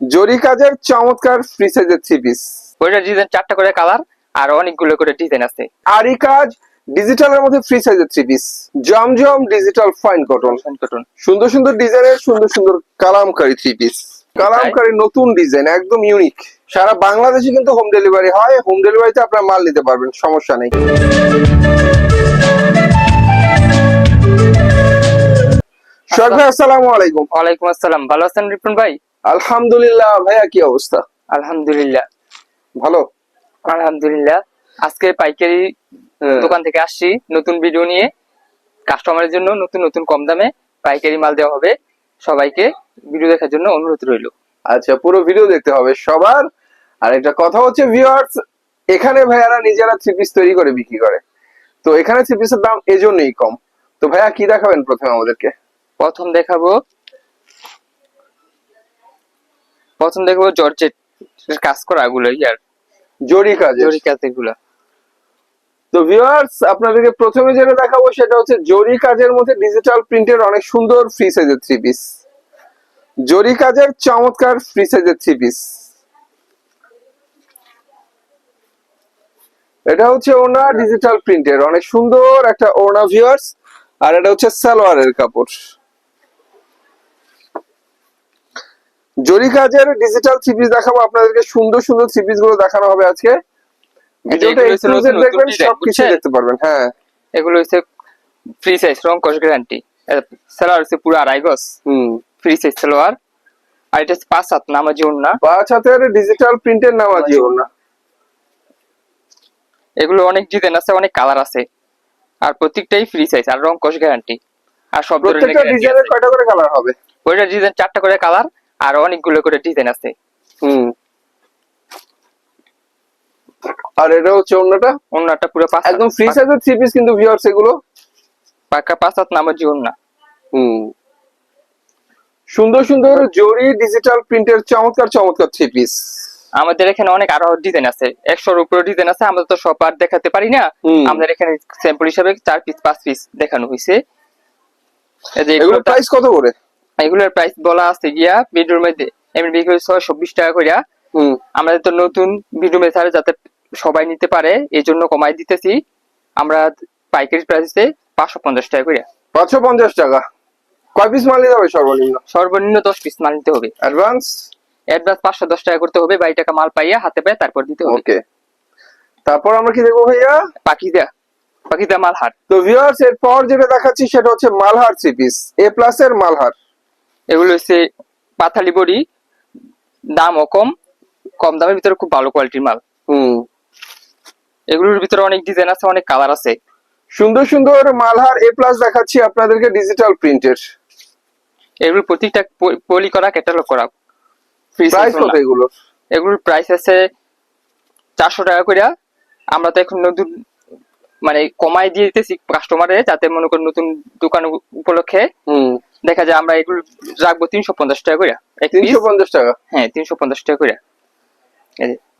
জরি কাজের চমৎকার ফ্রি সাইজের থ্রি পিস ওইটার ডিজাইন চারটা করে কালার আর অনেকগুলো করে ডিজাইন আছে। আরি কাজ ডিজিটালের মধ্যে ফ্রি সাইজের three piece Zamzam digital fine cotton fine cotton সুন্দর সুন্দর ডিজাইনের সুন্দর সুন্দর কালামকারী থ্রি পিস কালামকারী নতুন ডিজাইন একদম ইউনিক সারা বাংলাদেশে কিন্তু হোম ডেলিভারি হয় হোম ডেলিভারিতে আপনার মাল নিতে পারবেন সমস্যা নেই। সোহাগ ভাই আসসালামু আলাইকুম। ওয়ালাইকুম আসসালাম। ভালো আছেন রিপন ভাই? আলহামদুলিল্লাহ ভাইয়া কি অবস্থা? আলহামদুলিল্লাহ। ভালো? আলহামদুলিল্লাহ। আজকে পাইকারি হ্যাঁ। দোকান থেকে আসছি নতুন ভিডিও নিয়ে। কাস্টমারের জন্য নতুন নতুন কম দামে পাইকারি মাল দেওয়া হবে। সবাইকে ভিডিও দেখার জন্য অনুরোধ রইল। আচ্ছা পুরো ভিডিও দেখতে হবে সবার। আর একটা কথা হচ্ছে ভিউয়ার্স এখানে ভাইয়ারা নিজেরা থ্রি পিস তৈরি করে বিক্রি করে। তো এখানে থ্রি পিসের দাম এজন্যই কম। তো ভাইয়া কি দেখাবেন প্রথমে আমাদেরকে? প্রথম দেখাবো। প্রথম দেখাবো জর্জেট। কাজ করা গুলো ইয়ার জরি কাজ। জরি কাজেরগুলো তো ভিউয়ার্স আপনাদেরকে প্রথমে যেটা দেখাবো সেটা হচ্ছে জরি কাজের মধ্যে ডিজিটাল প্রিন্টের অনেক সুন্দর ফ্রি সাইজের থ্রি পিস জরি কাজের চমৎকার ফ্রি সাইজের থ্রি পিস এটা হচ্ছে ওনা ডিজিটাল প্রিন্টের অনেক সুন্দর একটা ওনা ভিউয়ার্স আর এটা হচ্ছে সালোয়ারের কাপড়। জরি কাজের ডিজিটাল থ্রি পিস দেখাবো আপনাদেরকে সুন্দর সুন্দর থ্রি পিসগুলো দেখানো হবে আজকে। ভিডিওটা নতুন দেখবেন সবকিছু দেখতে পারবেন হ্যাঁ। এগুলো হচ্ছে ফ্রি সাইজ রং কস গ্যারান্টি সালোয়ার হচ্ছে পুরো আড়াই গজ। হুম। ফ্রি সাইজ সালোয়ার। আর এটা পাঁচ হাত নামাজি না পাঁচ হাতের ডিজিটাল প্রিন্টের নামাজি ওনা এগুলো অনেক ডিজাইন আছে অনেক কালার আছে। আর প্রত্যেকটাই ফ্রি সাইজ আর রং কস গ্যারান্টি আর সব ধরনের প্রত্যেকটা ডিজাইনের কয়টা করে কালার হবে? ওইটা ডিজাইন চারটা করে কালার আর অনেকগুলো করে ডিজাইন আছে। হুম। আর এটা হচ্ছে অন্যটা অন্যটা পুরো পাঁচ একদম ফ্রি সাইজের থ্রি পিস কিন্তু ভিউয়ার্স এগুলো? পাকা পাঁচ হাত নামাজি না হুম। সুন্দর সুন্দর জরি ডিজিটাল প্রিন্টের চমৎকার চমৎকার থ্রি পিস আমাদের এখানে অনেক আরও ডিজাইন আছে। একশোর উপরে ডিজাইন আছে আমরা তো সব আর দেখাতে পারি না। আমাদের এখানে স্যাম্পল হিসাবে চার পিস পাঁচ পিস দেখানো হয়েছে এই যে এগুলো প্রাইস কত করে? এগুলোর প্রাইস বলা আছে গিয়া বেডরুম মধ্যে এমনি বিক্রি ছয়শো বিশ টাকা করিয়া আমাদের তো নতুন বেডরুমে ছাড়ে যাতে সবাই নিতে পারে এই জন্য কমাই দিতেছি। আমরা পাইকারি প্রাইসে পাঁচশো পঞ্চাশ টাকা করিয়া পাঁচশো পঞ্চাশ টাকা। কয় পিস মাল নিতে হবে সর্বনিম্ন? সর্বনিম্ন দশ পিস মাল নিতে হবে। অ্যাডভান্স অ্যাডভান্স পাঁচশো দশ টাকা করতে হবে বাড়ি টাকা মাল পাইয়া হাতে পায়ে তারপর দিতে হবে। ওকে তারপর আমরা কি দেখব ভাইয়া? পাখিদা। পাখিদা মাল হাট তো ভিউয়ার্স এরপর যেটা দেখাচ্ছি সেটা হচ্ছে Malhar three piece A plus এর মালহার। এগুলো হচ্ছে পাথালি বড়ি দামও কম কম দামের ভিতরে খুব ভালো কোয়ালিটির মাল। হুম। এগুলোর ভিতরে অনেক ডিজাইন আছে অনেক কালার আছে। সুন্দর সুন্দর মালহার এ প্লাস দেখাচ্ছি আপনাদেরকে ডিজিটাল প্রিন্টের এগুলো প্রত্যেকটা পলি করা ক্যাটালগ করা। প্রাইস কত এগুলো? এগুলোর প্রাইস আছে চারশো টাকা করে আমরা তো এখন নতুন মানে কমাই দিয়ে দিতেছি কাস্টমারে যাতে মনে করেন নতুন দোকান উপলক্ষে। হুম। দেখা যায় আমরা এগুলো রাখব তিনশো পঞ্চাশ টাকা করে তিনশো পঞ্চাশ টাকা? হ্যাঁ তিনশো পঞ্চাশ টাকা করে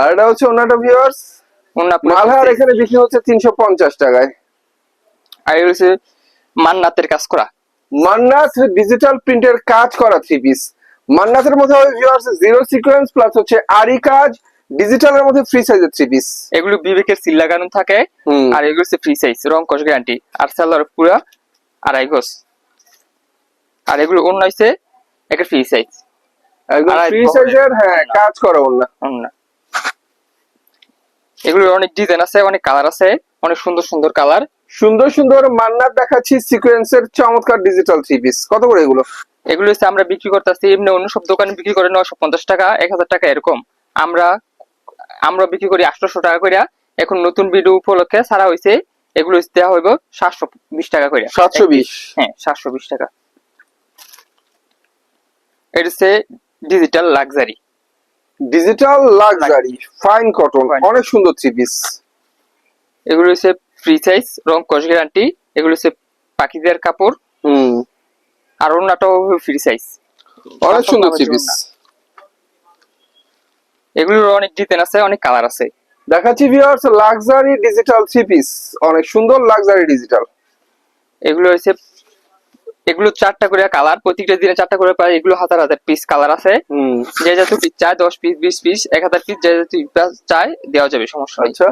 আর এটা হচ্ছে ওনাটা ভিউয়ার্স মালহার এখানে বিক্রি হচ্ছে তিনশো পঞ্চাশ টাকায়। আর হচ্ছে মান্নাতের কাজ করা। মান্নাথ ডিজিটাল প্রিন্টের কাজ করা থ্রি পিস মান্নাথের মধ্যে ভিউয়ার্স জিরো সিকোয়েন্স প্লাস হচ্ছে আরি কাজ ডিজিটালের মধ্যে ফ্রি সাইজের থ্রি পিস এগুলো বিবেকের সিল লাগানো থাকে। আর এগুলো হচ্ছে ফ্রি সাইজ রং কস গ্যারান্টি আর সালোয়ার পুরা আড়াই গজ। আর এগুলো অন্য হচ্ছে একটা ফ্রি সাইজ ফ্রি সাইজের হ্যাঁ কাজ করা অন্য। এগুলোর অনেক ডিজাইন আছে অনেক কালার আছে অনেক সুন্দর সুন্দর কালার সুন্দর সুন্দর মান্নাথ দেখাচ্ছি সিকোয়েন্সের চমৎকার ডিজিটাল থ্রি পিস কত করে এগুলো? এগুলো হচ্ছে আমরা বিক্রি করতেছি এমনি অন্য সব দোকানে বিক্রি করে নয়শো পঞ্চাশ টাকা এক হাজার টাকা এরকম। আমরা আমরা বিক্রি করি আটশোশো টাকা করে এখন নতুন ভিডিও উপলক্ষে ছাড়া হয়েছে এগুলো দেওয়া হইব সাতশো বিশ টাকা করে সাতশো বিশ? হ্যাঁ সাতশো বিশ টাকা। এটা হচ্ছে digital luxury digital luxury fine cotton অনেক সুন্দর থ্রি পিস এগুলো হচ্ছে ফ্রি সাইজ রং কস গ্যারান্টি এগুলো হচ্ছে পাখিদের কাপড়। হুম। আর অন্যটাও ফ্রি সাইজ অনেক সুন্দর থ্রি পিস এগুলোর অনেক ডিজাইন আছে অনেক কালার আছে। দেখাচ্ছি viewers luxury digital three piece অনেক সুন্দর লাক্সারি ডিজিটাল এগুলো হচ্ছে এগুলো চারটা করে কালার প্রত্যেকটা দিনে চারটা করে পাই এগুলো হাজার হাজার পিস কালার আছে। যে যত পিস চায় দশ পিস বিশ পিস এক হাজার পিস যে যত পিস চায় দেওয়া যাবে সমস্যা আচ্ছা।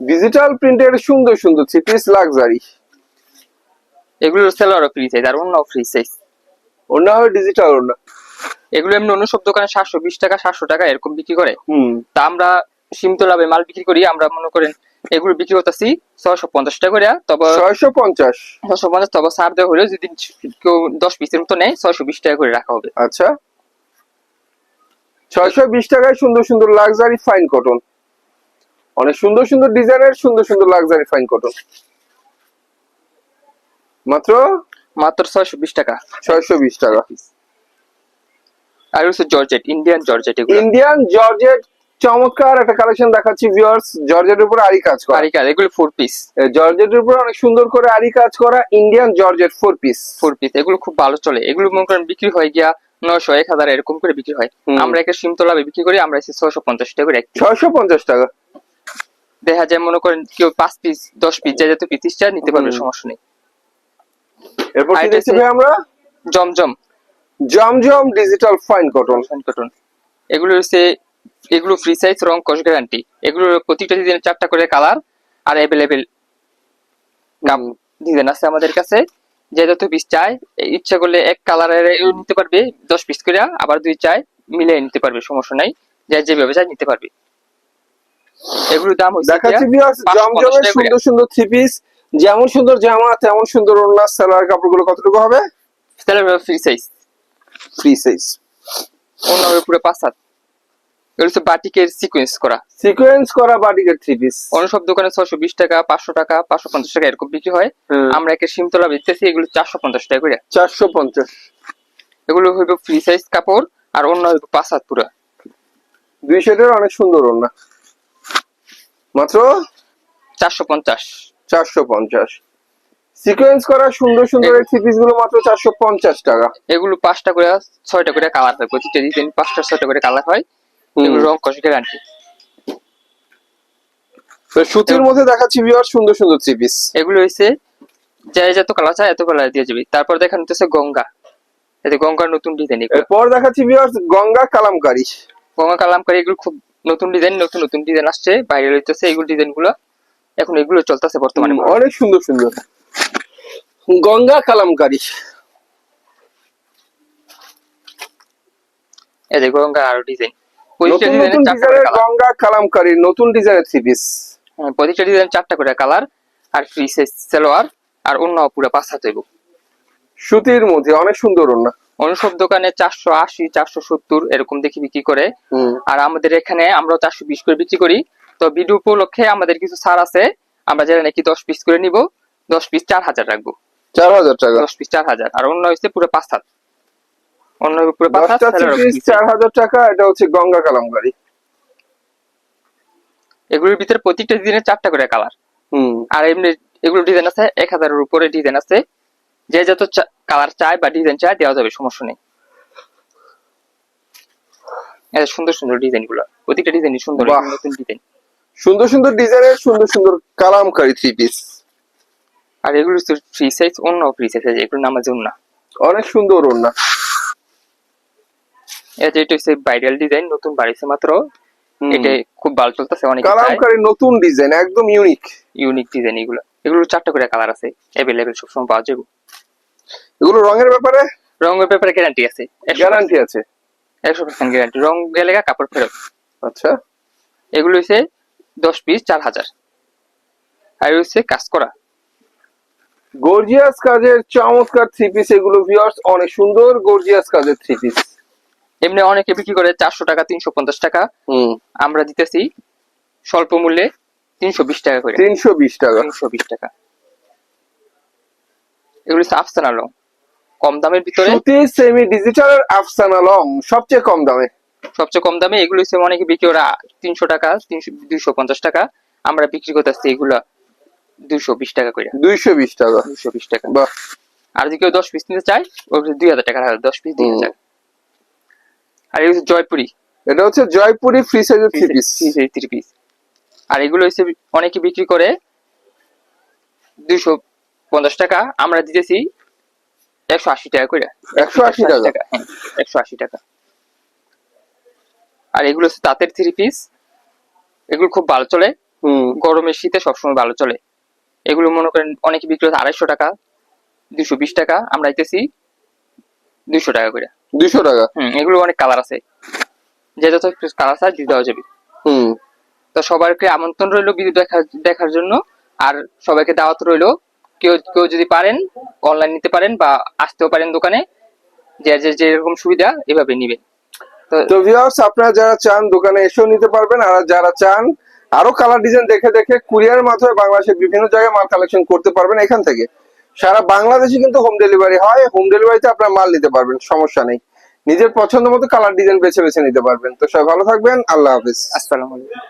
ডিজিটাল প্রিন্টের সুন্দর সুন্দর থ্রি পিস লাক্সারি এগুলো সেলারও ফ্রি সাইজ আর অন্য ফ্রি সাইজ অন্য হয় ডিজিটাল অন্য। এগুলো এমনি অন্য সব দোকানে সাতশো বিশ টাকা সাতশো টাকা এরকম বিক্রি করে। হুম। তা আমরা সীমিত লাভে মাল বিক্রি করি আমরা মনে করেন এগুলো বিক্রি করতেছি ছয়শো পঞ্চাশ টাকা করে তবে ছয়শো পঞ্চাশ? ছয়শো পঞ্চাশ তবে সার দেওয়া হলেও যদি কেউ দশ পিসের মতো নেয় ছয়শো বিশ টাকা করে রাখা হবে। আচ্ছা। ছয়শো বিশ টাকায় সুন্দর সুন্দর লাক্সারি ফাইন কটন অনেক সুন্দর সুন্দর ডিজাইনের সুন্দর সুন্দর লাক্সারি ফাইন কটন মাত্র? মাত্র ছয়শো বিশ টাকা। ছয়শো বিশ টাকা। আর হচ্ছে জর্জেট ইন্ডিয়ান জর্জেট এগুলো। ইন্ডিয়ান জর্জেট চমৎকার একটা কালেকশন দেখাচ্ছি ভিউয়ার্স জর্জেটের উপর আরি কাজ করা। আরিকার এগুলো ফোর পিস জর্জেটের উপর অনেক সুন্দর করে আরি কাজ করা Indian georgette four piece four piece এগুলো খুব ভালো চলে। এগুলো মনে করেন বিক্রি হয় গিয়া নয়শো এক হাজার এরকম করে বিক্রি হয়। আমরা একে সীমিত লাভে বিক্রি করি আমরা এসে ছয়শো পঞ্চাশ টাকা করে। ছয়শো পঞ্চাশ টাকা। দেখা যায় মনে করেন কেউ পাঁচ পিস দশ পিস যা যত পিস ইচ্ছা নিতে পারবে সমস্যা নেই। এরপর আমরা? Zamzam. Zamzam digital fine cotton fine cotton এগুলো হচ্ছে এগুলো ফ্রি সাইজ রং কস গ্যারান্টি এগুলো প্রত্যেকটা ডিজাইন চারটা করে কালার আর অ্যাভেলেবেল নাম ডিজাইন আছে আমাদের কাছে। যে যত পিস চায় ইচ্ছা করলে এক কালারের নিতে পারবে দশ পিস করে আবার দুই চায় মিলিয়ে নিতে পারবে সমস্যা নাই। যে যেভাবে চায় নিতে পারবে। এগুলোর দাম হচ্ছে দেখাচ্ছি জমজমের সুন্দর সুন্দর থ্রি পিস যেমন সুন্দর জামা তেমন সুন্দর ওড়না সালোয়ার কাপড়গুলো কতটুকু হবে? ফ্রি সাইজ ফ্রি সাইজ অন্য পুরো পাঁচ হাত এগুলো হচ্ছে বাটিকের সিকোয়েন্স করা। সিকোয়েন্স করা বাটিকের থ্রি পিস অন্য সব দোকানে ছয়শো বিশ টাকা পাঁচশো টাকা পাঁচশো পঞ্চাশ টাকা এরকম বিক্রি হয়। আমরা একে সিমতলা দিতেছি এগুলো চারশো পঞ্চাশ টাকা করে। চারশো পঞ্চাশ। এগুলো হইব ফ্রি সাইজ কাপড় আর অন্য হইব পাঁচ হাত পুরো। দুই শেডের অনেক সুন্দর মাত্র? চারশো পঞ্চাশ। চারশো পঞ্চাশ। সিকোয়েন্স করা সুন্দর সুন্দর থ্রি পিসগুলো মাত্র চারশো পঞ্চাশ টাকা। এগুলো পাঁচটা করে ছয়টা করে কালার হয় প্রতিটা ডিজাইন পাঁচটা ছয়টা করে কালার হয় রং কষ গ্যারান্টি সুতির মধ্যে দেখাচ্ছি ভিউয়ার সুন্দর সুন্দর থ্রি পিস এগুলো হইছে যে যত কালার চায় এত কালার দিয়ে যাবে। তারপর দেখানো হচ্ছে গঙ্গা। এতে গঙ্গার নতুন ডিজাইন এরপর দেখাচ্ছি ভিউয়ার গঙ্গা কালামকারী। গঙ্গা কালাম করে এগুলো খুব নতুন ডিজাইন নতুন নতুন ডিজাইন আসছে। বাইরে হইতেছে এগুলো ডিজাইনগুলো। এখন এগুলো চলতেছে বর্তমানে। অনেক সুন্দর সুন্দর। গঙ্গা কালামকারী। যে গঙ্গা আরও ডিজাইন নতুন ডিজাইনের চারটা করে গঙ্গা কালামকারী নতুন ডিজাইনের থ্রি পিস হ্যাঁ, প্রতিটা ডিজাইন চারটা করে কালার আর ফ্রি সাইজ সালোয়ার আর অন্য পুরো পাঁচ হাত সুতির মধ্যে অনেক সুন্দর ওড়না। অন্য দোকানে চারশো আশি চারশো সত্তর এরকম দেখি বিক্রি করে। আর আমাদের এখানে আমরা চারশো বিশ করে বিক্রি করি। তো ভিডিও উপলক্ষে আমাদের কিছু ছাড় আছে আমরা যারা নাকি দশ পিস করে নিব। দশ পিস চার হাজার রাখব। চার হাজার টাকা। দশ পিস চার হাজার আর অন্য হচ্ছে পুরো পাঁচ হাত। অন্য হইবো পুরো পাঁচ হাত দশটা থ্রি সালোয়ার পিস piece। চার হাজার টাকা এটা হচ্ছে গঙ্গা কালামকারী এগুলোর ভিতরে প্রত্যেকটা ডিজাইনের চারটা করে কালার হুম। আর এমনি এগুলো ডিজাইন আছে এক হাজারের উপরে ডিজাইন আছে। যে যত কালার চায় বা ডিজাইন চায় দেওয়া যাবে সমস্যা নেই। এত সুন্দর সুন্দর ডিজাইনগুলো প্রতিটা ডিজাইনই সুন্দর। নতুন ডিজাইন সুন্দর সুন্দর ডিজাইনের সুন্দর সুন্দর কালামকারী থ্রি পিস আর এগুলো ফ্রি সাইজ অন্য ফ্রি সাইজ এগুলো নামাজ না অনেক সুন্দর ওড়না এটা এটা হচ্ছে ভাইরাল ডিজাইন নতুন বাড়িছে মাত্র। এটা খুব ভালো চলতেছে অনেক কালামকারী নতুন ডিজাইন একদম ইউনিক ইউনিক ডিজাইন এগুলো। এগুলো চারটা করে কালার আছে অ্যাভেলেবেল সবসময় পাওয়া যাবে। এগুলো রঙের ব্যাপারে? রঙের ব্যাপারে গ্যারান্টি আছে। গ্যারান্টি আছে? একশো পার্সেন্ট গ্যারান্টি রং গেলে কাপড় ফেরত। আচ্ছা। এগুলো হচ্ছে দশ পিস চার হাজার। আর হচ্ছে কাজ করা। গর্জিয়াস কাজের চমৎকার থ্রি পিস এগুলো ভিউয়ার্স অনেক সুন্দর গর্জিয়াস কাজের থ্রি পিস এমনি অনেকে বিক্রি করে চারশো টাকা তিনশো পঞ্চাশ টাকা। আমরা দিতেছি স্বল্প মূল্যে তিনশো বিশ টাকা করে। তিনশো বিশ টাকা। তিনশো বিশ টাকা। এগুলো আফসানা রং। কম দামের ভিতরে সুতি সেমি ডিজিটালের আফসানা লং সবচেয়ে কম দামে। সবচেয়ে কম দামে এগুলো হচ্ছে অনেকে বিক্রি ওরা তিনশো টাকা তিনশো দুইশো পঞ্চাশ টাকা। আমরা বিক্রি করতেছি এগুলা দুইশো বিশ টাকা করে। দুইশো বিশ টাকা। দুইশো বিশ টাকা। আর যদি কেউ দশ পিস নিতে চায় ওর দুই হাজার টাকা দশ পিস দুই হুম। আর এগুলো হচ্ছে জয়পুরি। এটা হচ্ছে জয়পুরি ফ্রি সাইজের থ্রি পিস থ্রি পিস আর এগুলো হচ্ছে অনেকে বিক্রি করে দুইশো পঞ্চাশ টাকা আমরা দিতেছি একশো আশি টাকা করে 180 টাকা? হ্যাঁ একশো আশি টাকা। আর এগুলো হচ্ছে তাঁতের থ্রি পিস এগুলো খুব ভালো চলে। হুম। গরমে শীতে সবসময় ভালো চলে। এগুলো মনে করেন অনেকে বিক্রি হচ্ছে আড়াইশো টাকা দুশো বিশ টাকা আমরা দিতেছি দুইশো টাকা করে। দুইশো টাকা? হুম এগুলো অনেক কালার আছে। যে যত কালার চাই দিয়ে দেওয়া যাবে। হুম। তো সবাইকে আমন্ত্রণ রইল ভিডিও দেখার দেখার জন্য। আর সবাইকে দাওয়াত রইল কেউ কেউ যদি পারেন অনলাইন নিতে পারেন বা আসতেও পারেন দোকানে যে যে যেরকম সুবিধা এভাবে নিবেন। তো তো ভিউয়ার্স আপনারা যারা চান দোকানে এসেও নিতে পারবেন। আর যারা চান আরও কালার ডিজাইন দেখে দেখে কুরিয়ার মাধ্যমে বাংলাদেশের বিভিন্ন জায়গায় মাল কালেকশন করতে পারবেন এখান থেকে। সারা বাংলাদেশে কিন্তু হোম ডেলিভারি হয়। হোম ডেলিভারিতে আপনার মাল নিতে পারবেন, সমস্যা নেই। নিজের পছন্দ মতো কালার ডিজাইন বেছে বেছে নিতে পারবেন। তো সবাই ভালো থাকবেন, আল্লাহ হাফিজ। আসসালামু আলাইকুম।